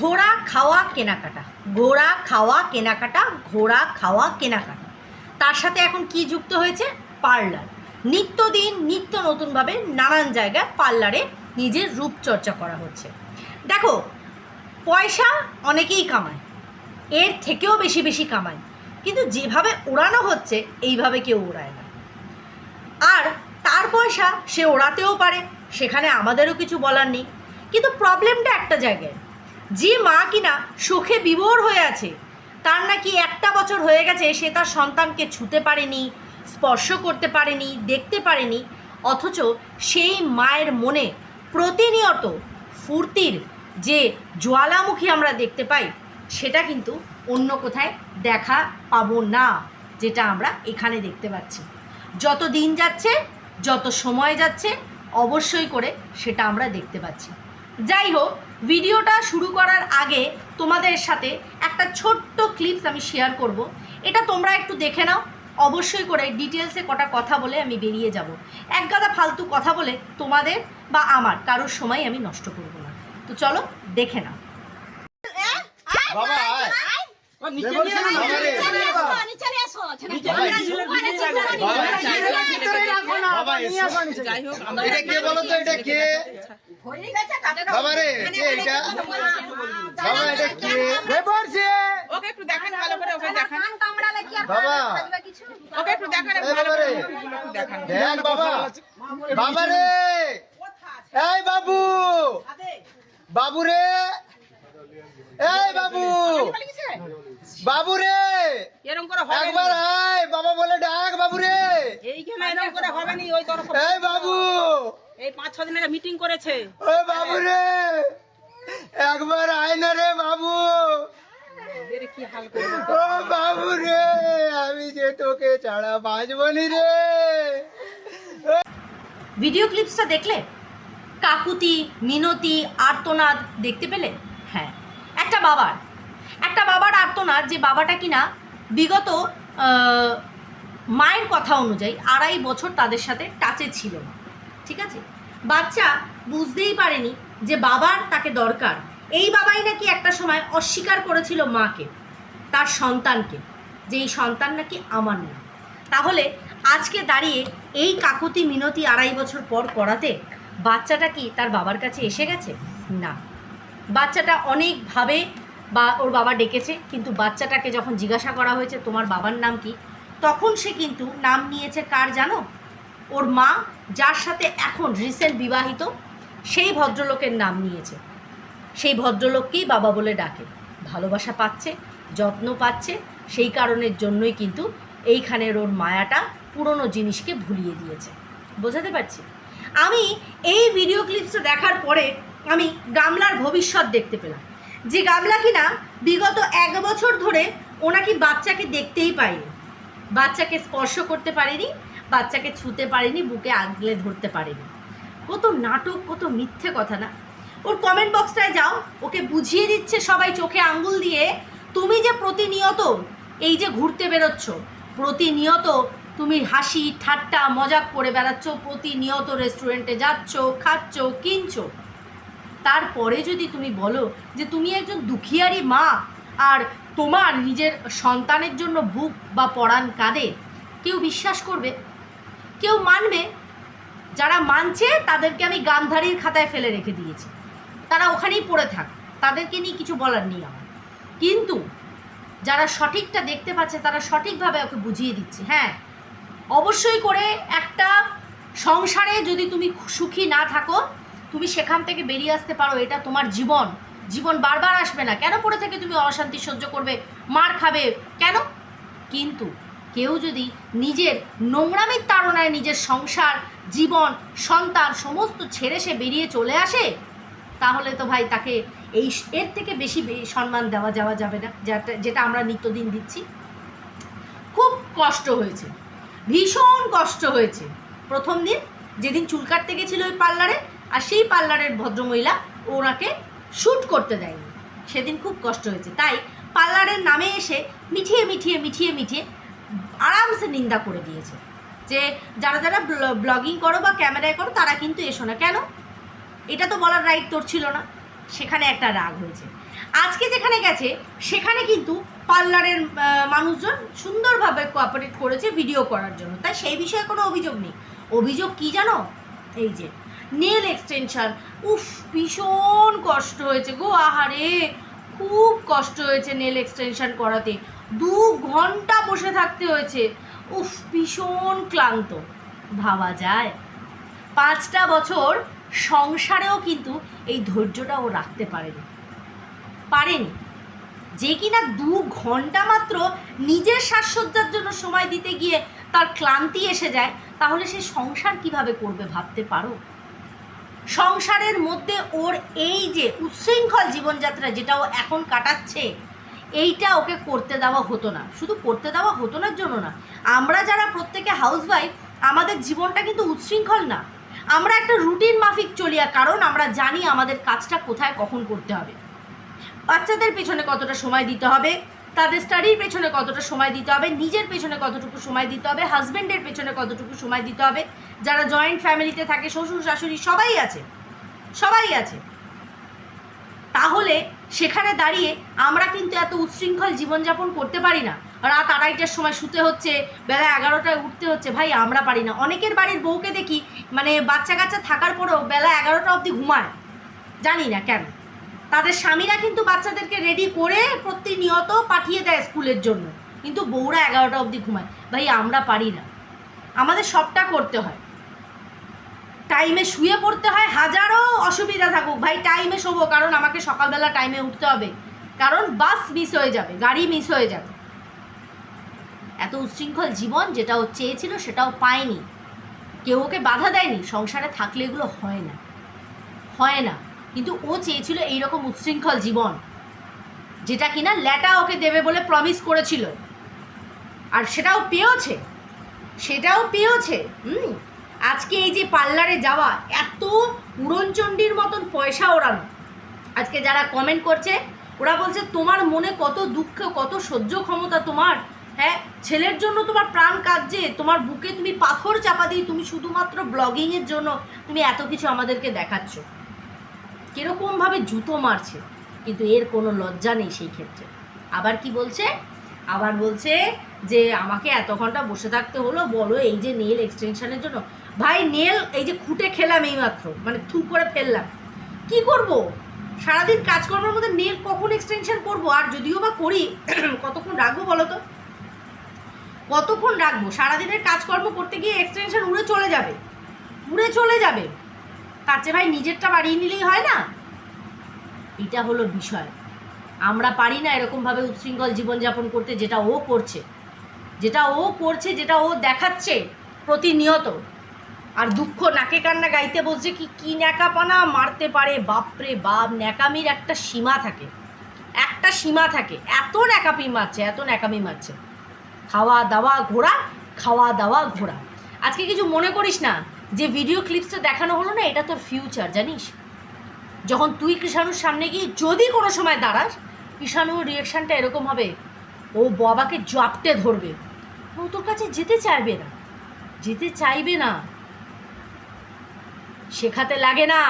ঘোড়া খাওয়া, কেনাকাটা। ঘোড়া খাওয়া, কেনাকাটা, ঘোড়া খাওয়া, কেনাকাটা। তার সাথে এখন কি যুক্ত হয়েছে? পার্লার। নিত্যদিন, নিত্য নতুনভাবে নানান জায়গায় পার্লারে নিজের রূপচর্চা করা হচ্ছে। দেখো, পয়সা অনেকেই কামায়। এর থেকেও বেশি বেশি কামায়। কিন্তু যেভাবে ওড়ানো হচ্ছে, এইভাবে কেউ ওড়ায় না। আর তার পয়সা সে ওড়াতেও পারে, সেখানে আমাদেরও কিছু বলার নেই। কিন্তু প্রবলেমটা একটা জায়গায়। যে মা কিনা সুখে বিভোর হয়ে আছে, তার নাকি একটা বছর হয়ে গেছে সে তার সন্তানকে ছুতে পারেনি, স্পর্শ করতে পারেনি, দেখতে পারেনি, অথচ সেই মায়ের মনে প্রতিনিয়ত ফুর্তির যে জ্বালামুখী আমরা দেখতে পাই, সেটা কিন্তু অন্য কোথায় দেখা পাবো না, যেটা আমরা এখানে দেখতে পাচ্ছি। যত দিন যাচ্ছে, যত সময় যাচ্ছে, অবশ্যই করে সেটা আমরা দেখতে পাচ্ছি। যাই হোক ভিডিওটা শুরু করার আগে তোমাদের সাথে একটা ছোট্ট ক্লিপস আমি শেয়ার করব। এটা তোমরা একটু দেখে নাও। অবশ্যই করে ডিটেলসে কটা কথা বলে আমি বেরিয়ে যাব। এক গাদা ফালতু কথা বলে তোমাদের বা আমার কারোর সময় আমি নষ্ট করব না। তো চলো দেখে নাও। বাবা এসো। এটা কে বলো তো এটা কে? বাবা রে এটা? বাবা এটা কে? ওকে একটু দেখান ভালো করে ওকে দেখান। বাবা। ওকে একটু দেখান এই বাবা রে। একটু দেখান। দেখ বাবা। বাবা রে। এই বাবু। বাবু রে। এই বাবু। বাবু রে এরকম করে হবে একবার আয় বাবা বলে ডাক বাবু রে এইখানে এরকম করে হবে নি ওই তরফ? এই বাবু! এই পাঁচ ছ দিনের মিটিং করেছে। ওই বাবু রে একবার আয় না রে বাবু! কি হাল ও বাবু রে আমি যে তোকে ছাড়া বাঁচবো নি রে! ভিডিও ক্লিপসটা দেখলে? কাকুতি মিনতি আর্তনাদ দেখতে পেলে? হ্যাঁ একটা বাবার। একটা বাবার আর্তনাদ যে বাবাটা কিনা বিগত মায়ের কথা অনুযায়ী আড়াই বছর তাদের সাথে টাচে ছিল না। ঠিক আছে? বাচ্চা বুঝতেই পারেনি যে বাবার তাকে দরকার। এই বাবাই নাকি একটা সময় অস্বীকার করেছিল মাকে, তার সন্তানকে, যে এই সন্তান নাকি আমার না। তাহলে আজকে দাঁড়িয়ে এই কাকুতি মিনতি আড়াই বছর পর করাতে বাচ্চাটা কি তার বাবার কাছে এসে গেছে? না। বাচ্চাটা অনেকভাবে বা ওর বাবা ডেকেছে, কিন্তু বাচ্চাটাকে যখন জিজ্ঞাসা করা হয়েছে তোমার বাবার নাম কি, তখন সে কিন্তু নাম নিয়েছে কার জানো? ওর মা, যার সাথে এখন রিসেন্ট বিবাহিত, সেই ভদ্রলোকের নাম নিয়েছে। সেই ভদ্রলোককেই বাবা বলে ডাকে। ভালোবাসা পাচ্ছে, যত্ন পাচ্ছে, সেই কারণের জন্যই কিন্তু এইখানের ওর মায়াটা পুরনো জিনিসকে ভুলিয়ে দিয়েছে। বোঝাতে পারছি? আমি এই ভিডিও ক্লিপসটা দেখার পরে আমি গামলার ভবিষ্যৎ দেখতে পেলাম। যে গামলা কিনা বিগত এক বছর ধরে ওনাকে বাচ্চাকে দেখতেই পায়নি বাচ্চাকে স্পর্শ করতে পারেনি, বাচ্চাকে ছুতে পারেনি, বুকে আগলে ধরতে পারেনি। কত নাটক, কত মিথ্যে কথা না? ওর কমেন্ট বক্সটায় যাও, ওকে বুঝিয়ে দিচ্ছে সবাই চোখে আঙ্গুল দিয়ে, তুমি যে প্রতিনিয়ত এই যে ঘুরতে বেরোচ্ছ, প্রতিনিয়ত তুমি হাসি, ঠাট্টা, মজাক করে বেড়াচ্ছ, প্রতিনিয়ত রেস্টুরেন্টে যাচ্ছ, খাচ্ছ, কিনছো তারপরে যদি তুমি বলো যে তুমি একজন দুখিয়ারি মা আর তোমার নিজের সন্তানের জন্য বুক বা পড়ান কাঁদে, কেউ বিশ্বাস করবে? কেউ মানবে? যারা মানছে, তাদেরকে আমি গান্ধারীর খাতায় ফেলে রেখে দিয়েছি। তারা ওখানেই পড়ে থাক, তাদেরকে নিয়ে কিছু বলার নেই আমার। কিন্তু যারা সঠিকটা দেখতে পাচ্ছে, তারা সঠিকভাবে ওকে বুঝিয়ে দিচ্ছে। হ্যাঁ অবশ্যই করে একটা সংসারে যদি তুমি সুখী না থাকো তুমি সেখান থেকে বেরিয়ে আসতে পারো, এটা তোমার জীবন। জীবন বারবার আসবে না। কেন পড়ে থেকে তুমি অশান্তি সহ্য করবে? মার খাবে। কেন? কিন্তু কেউ যদি নিজের নোংরামির তাড়নায় নিজের সংসার, জীবন, সন্তান সমস্ত ছেড়ে সে বেরিয়ে চলে আসে, তাহলে তো ভাই তাকে এই এর থেকে বেশি সম্মান দেওয়া যাওয়া যাবে না যেটা যেটা আমরা নিত্যদিন দিচ্ছি। খুব কষ্ট হয়েছে। ভীষণ কষ্ট হয়েছে। প্রথম দিন যেদিন চুল কাটতে গেছিল ওই পার্লারে আর সেই পার্লারের ভদ্রমহিলা ওনাকে শ্যুট করতে দেয়নি। সেদিন খুব কষ্ট হয়েছে। তাই পার্লারের নামে এসে মিঠিয়ে মিঠিয়ে মিঠিয়ে মিঠিয়ে আরামসে নিন্দা করে দিয়েছে যে যারা যারা ব্লগিং করো বা ক্যামেরায় করো, তারা কিন্তু এসো না। কেন? এটা তো বলার রাইট তোর ছিল না। সেখানে একটা রাগ হয়েছে। আজকে যেখানে গেছে, সেখানে কিন্তু পার্লারের মানুষজন সুন্দরভাবে কোঅপারেট করেছে ভিডিও করার জন্য। তাই সেই বিষয়ে কোনো অভিযোগ নেই। অভিযোগ কি জানো? এই যে নেল এক্সটেনশন উফ, ভীষণ কষ্ট হয়েছে গো, আহারে। খুব কষ্ট হয়েছে নেল এক্সটেনশন করাতে। দু ঘণ্টা বসে থাকতে হয়েছে। উফ, ভীষণ ক্লান্ত। ভাবা যায়। পাঁচটা বছর সংসারেও কিন্তু এই ধৈর্যটা ও রাখতে পারেনি। পারেনি। যে কিনা দু ঘণ্টা মাত্র নিজের সাজসজ্জার জন্য সময় দিতে গিয়ে তার ক্লান্তি এসে যায়, তাহলে সে সংসার কীভাবে করবে ভাবতে পারো? সংসারের মধ্যে ওর এই যে উচ্ছৃঙ্খল জীবনযাত্রা যেটা ও এখন কাটাচ্ছে, এইটা ওকে করতে দেওয়া হতো না। শুধু করতে দেওয়া হতো না জন্য না। আমরা যারা প্রত্যেকে হাউসওয়াইফ আমাদের জীবনটা কিন্তু উচ্ছৃঙ্খল না। আমরা একটা রুটিন মাফিক চলিয়া কারণ আমরা জানি আমাদের কাজটা কোথায়, কখন করতে হবে। বাচ্চাদের পেছনে কতটা সময় দিতে হবে তাদের স্টাডির পেছনে কতটা সময় দিতে হবে, নিজের পেছনে কতটুকু সময় দিতে হবে হাজব্যান্ডের পেছনে কতটুকু সময় দিতে হবে, যারা জয়েন্ট ফ্যামিলিতে থাকে, শ্বশুর, শাশুড়ি সবাই আছে সবাই আছে। তাহলে সেখানে দাঁড়িয়ে আমরা কিন্তু এত উচ্ছৃঙ্খল জীবনযাপন করতে পারি না। রাত আড়াইটার সময় শুতে হচ্ছে, বেলা এগারোটায় উঠতে হচ্ছে, ভাই আমরা পারি না। অনেকের বাড়ির বউকে দেখি মানে বাচ্চা কাচ্চা থাকার পরেও বেলা এগারোটা অবধি ঘুমায়। জানি না কেন। তাদের স্বামীরা কিন্তু বাচ্চাদেরকে রেডি করে প্রতিনিয়ত পাঠিয়ে দেয় স্কুলের জন্য। কিন্তু বউরা এগারোটা অবধি ঘুমায়। ভাই, আমরা পারি না। আমাদের সবটা করতে হয়। টাইমে শুয়ে পড়তে হয়, হাজারো অসুবিধা থাকুক। ভাই টাইমে শোবো, কারণ আমাকে সকালবেলা টাইমে উঠতে হবে। কারণ বাস মিস হয়ে যাবে, গাড়ি মিস হয়ে যাবে। এত উচ্ছৃঙ্খল জীবন যেটা ও চেয়েছিল, সেটাও পায়নি। কেউ ওকে বাধা দেয়নি। সংসারে থাকলে এগুলো হয় না। হয় না। কিন্তু ও চেয়েছিল এইরকম উচ্ছৃঙ্খল জীবন, যেটা কিনা ল্যাটা ওকে দেবে বলে প্রমিস করেছিল। আর সেটাও পেয়েছে সেটাও পেয়েছে হুম? আজকে এই যে পার্লারে যাওয়া, এত উড়নচণ্ডীর মতন পয়সা ওড়ানো। আজকে যারা কমেন্ট করছে, ওরা বলছে, তোমার মনে কত দুঃখ, কত সহ্য ক্ষমতা তোমার? হ্যাঁ ছেলের জন্য তোমার প্রাণ কাঁদছে, তোমার বুকে তুমি পাথর চাপা দিয়ে তুমি শুধুমাত্র ব্লগিংয়ের জন্য তুমি এত কিছু আমাদেরকে দেখাচ্ছ। কীরকমভাবে জুতো মারছে, কিন্তু এর কোনো লজ্জা নেই সেই ক্ষেত্রে। আবার কি বলছে? আবার বলছে যে, আমাকে এত ঘণ্টা বসে থাকতে হলো, বলো এই যে নেল এক্সটেনশনের জন্য। ভাই নেল এই যে খুঁটে খেলাম এইমাত্র মানে থু করে ফেললাম। কি করব? সারাদিন কাজকর্মের মধ্যে নেল কখন এক্সটেনশন করব? আর যদিও বা করি, কতক্ষণ রাখব বলো তো? কতক্ষণ রাখব? সারাদিনের কাজকর্ম করতে গিয়ে এক্সটেনশন উড়ে চলে যাবে। উড়ে চলে যাবে। তার চেয়ে ভাই নিজেরটা বাড়িয়ে নিলেই হয় না? এটা হলো বিষয়। আমরা পারি না এরকমভাবে উচ্ছৃঙ্খল জীবনযাপন করতে, যেটা ও করছে। যেটা ও করছে, যেটা ও দেখাচ্ছে প্রতিনিয়ত। আর দুঃখ নাকে কান্না গাইতে বসছে কি কি ন্যাকাপানা মারতে পারে? বাপরে বাপ, ন্যাকামির একটা সীমা থাকে। একটা সীমা থাকে। এত ন্যাকামি মারছে, এত ন্যাকামি মারছে। খাওয়া দাওয়া ঘোরা, খাওয়া দাওয়া ঘোরা। আজকে কিছু মনে করিস না? যে ভিডিও ক্লিপসটা দেখানো হলো না, এটা তোর ফিউচার জানিস? যখন তুই কৃষাণুর সামনে গিয়ে যদি কোনো সময় দাঁড়াস, কৃষাণুর রিয়াকশানটা এরকম হবে, ও বাবাকে জপটে ধরবে। ও তোর কাছে যেতে চাইবে না, যেতে চাইবে না। শেখাতে লাগে না,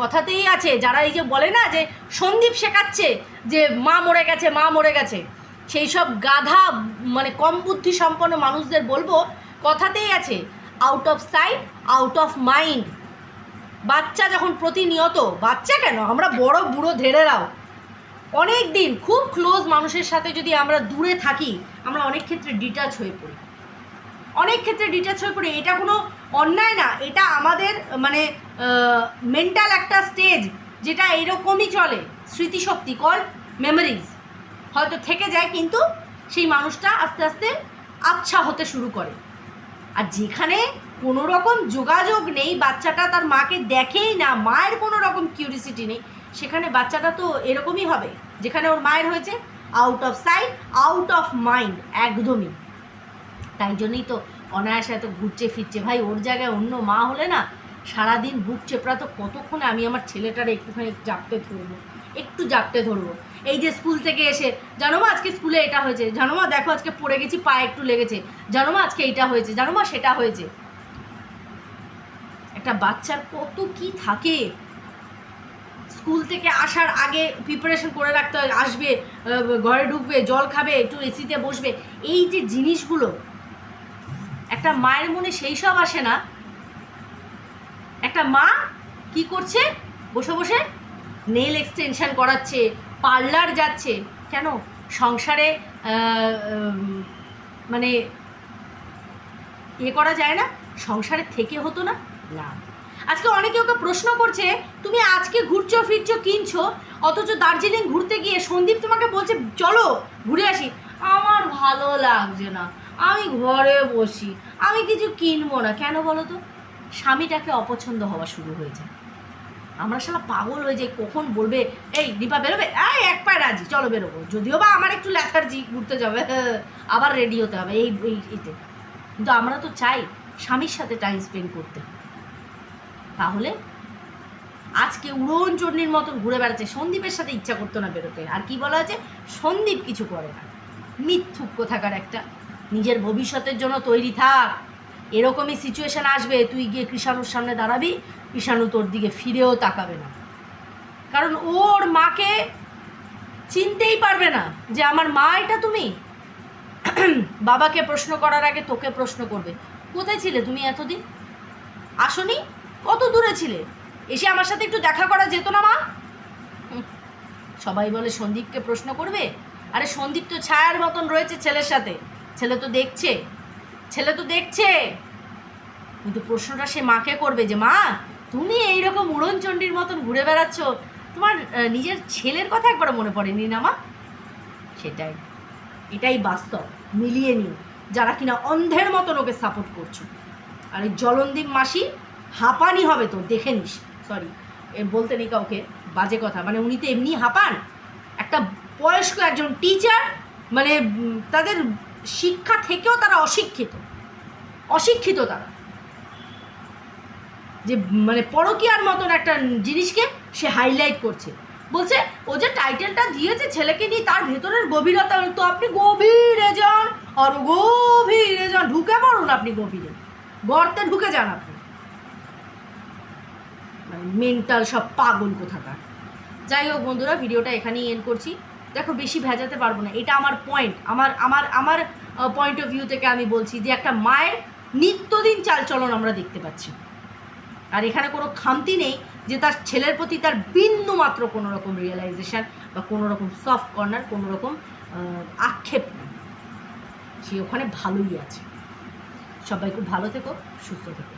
কথাতেই আছে, যারা এই যে বলে না যে সন্দীপ শেখাচ্ছে যে মা মরে গেছে, মা মরে গেছে, সেই সব গাধা মানে কম বুদ্ধি সম্পন্ন মানুষদের বলব, কথাতেই আছে। Out of sight out of mind বাচ্চা যখন প্রতিনিয়ত, বাচ্চা কেন? আমরা বড় বুড়ো ধেড়েরাও অনেক দিন খুব ক্লোজ মানুষের সাথে যদি আমরা দূরে থাকি, আমরা অনেক ক্ষেত্রে ডিটাচ হয়ে পড়ি। অনেক ক্ষেত্রে ডিটাচ হয়ে পড়ি। এটা কোনো অন্যায় না। এটা আমাদের মানে মেন্টাল একটা স্টেজ যেটা এরকমই চলে। স্মৃতিশক্তি কল মেমোরিজ হয়তো থেকে যায়, কিন্তু সেই মানুষটা আস্তে আস্তে আবছা হতে শুরু করে। আর যেখানে কোনো রকম যোগাযোগ নেই, বাচ্চাটা তার মাকে দেখেই না, মায়ের কোনো রকম কিউরিসিটি নেই, সেখানে বাচ্চাটা তো এরকমই হবে, যেখানে ওর মায়ের হয়েছে out of sight out of mind একদমই। তাই জন্যই তো অনায়াসে এত ঘুরছে, ফিরছে। ভাই, ওর জায়গায় অন্য মা হলে না সারাদিন বুক চেপড়া, তো কতক্ষণে আমি আমার ছেলেটারে একটুখানি জাপটে ধরবো? একটু জাপটে ধরবো। এই যে স্কুল থেকে এসে, জানো মা, আজকে স্কুলে এটা হয়েছে। জানো মা, দেখো আজকে পড়ে গেছি পায়ে একটু লেগেছে। জানো মা, আজকে এটা হয়েছে। জানো মা, সেটা হয়েছে। একটা বাচ্চার কত কি থাকে? স্কুল থেকে আসার আগে প্রিপারেশন করে রাখতে হয়। আসবে ঘরে ঢুকবে, জল খাবে, একটু এসিতে বসবে। এই যে জিনিসগুলো, একটা মায়ের মনে সেই সব আসে না একটা মা কি করছে? বসে বসে নেল এক্সটেনশন করাচ্ছে পার্লার যাচ্ছে। কেন? সংসারে মানে এ করা যায় না, সংসারে থেকে হতো না? না। আজকে অনেকে ওকে প্রশ্ন করছে, তুমি আজকে ঘুরছো, ফিরছো, কিনছো? অথচ দার্জিলিং ঘুরতে গিয়ে সন্দীপ তোমাকে বলছে, চলো, ঘুরে আসি। আমার ভালো লাগছে না। আমি ঘরে বসি। আমি কিছু কিনবো না। কেন বলো তো? স্বামীটাকে অপছন্দ হওয়া শুরু হয়েছে আমরা শালা পাগল হয়ে যাই, কখন বলবে, এই, দীপা, বেরোবে? এই, এক পায়ে রাজি, চলো বেরোবো। যদিও বা আমার একটু লেথার্জি, ঘুরতে যাবে, আবার রেডি হতে হবে, এই এই, এতে। কিন্তু আমরা তো চাই স্বামীর সাথে টাইম স্পেন্ড করতে। তাহলে আজকে উড়ন চন্ডির মতন ঘুরে বেড়াচ্ছে, সন্দীপের সাথে ইচ্ছা করতো না বেরোতে। আর কি বলা আছে? সন্দীপ কিছু করে না। মিথ্যুক কোথাকার একটা। নিজের ভবিষ্যতের জন্য তৈরি থাক। এরকমই সিচুয়েশন আসবে, তুই গিয়ে কৃষাণুর সামনে দাঁড়াবি, কৃষাণু তোর দিকে ফিরেও তাকাবে না। কারণ ওর মাকে চিনতেই পারবে না যে আমার মা এটা তুমি। বাবাকে প্রশ্ন করার আগে তোকে প্রশ্ন করবে, কোথায় ছিলে তুমি এতদিন? আসনি? কত দূরে ছিলে? এসে আমার সাথে একটু দেখা করা যেত না, মা। সবাই বলে সন্দীপকে প্রশ্ন করবে, আরে সন্দীপ তো ছায়ার মতন রয়েছে ছেলের সাথে। ছেলে তো দেখছে। ছেলে তো দেখছে। কিন্তু প্রশ্নটা সে মাকে করবে যে, মা, তুমি এইরকম উড়নচণ্ডীর মতন ঘুরে বেড়াচ্ছ। তোমার নিজের ছেলের কথা একবার মনে পড়েনি না, মা? সেটাই। এটাই বাস্তব। মিলিয়ে নিন যারা কিনা অন্ধের মতন ওকে সাপোর্ট করছ। আর এই জলনদীপ মাসি হাঁপানি হবে তো দেখে নিস। সরি বলতে নেই কাউকে, বাজে কথা। মানে উনি তো এমনি হাঁপান। একটা বয়স্ক একজন টিচার মানে তাদের শিক্ষা থেকেও তারা অশিক্ষিত। অশিক্ষিত তারা। যে মানে পরকীয়ার মতন একটা জিনিসকে সে হাইলাইট করছে। বলছে, ও যে টাইটেলটা দিয়েছে ছেলেকে নিয়ে, তার ভেতরের গভীরতা তো আপনি গভীরে যান, আর গভীরে যান, ঢুকে পড়ুন আপনি গভীরে। গর্তে ঢুকে যান আপনি। মানে মেন্টাল সব পাগল কোথাকার। যাই হোক বন্ধুরা, ভিডিওটা এখানেই এন্ড করছি। দেখো, বেশি ভেজাতে পারব না। এটা আমার পয়েন্ট আমার আমার আমার পয়েন্ট অফ ভিউ থেকে আমি বলছি যে একটা মায়ের নিত্যদিন চালচলন আমরা দেখতে পাচ্ছি। আর এখানে কোনো খামতি নেই যে তার ছেলের প্রতি তার বিন্দু মাত্র কোনো রকম রিয়েলাইজেশন বা কোনো রকম সফট কর্নার কোনো রকম আক্ষেপ নেই। সে ওখানে ভালোই আছে। সবাই খুব ভালো থেকো, সুস্থ থেকো।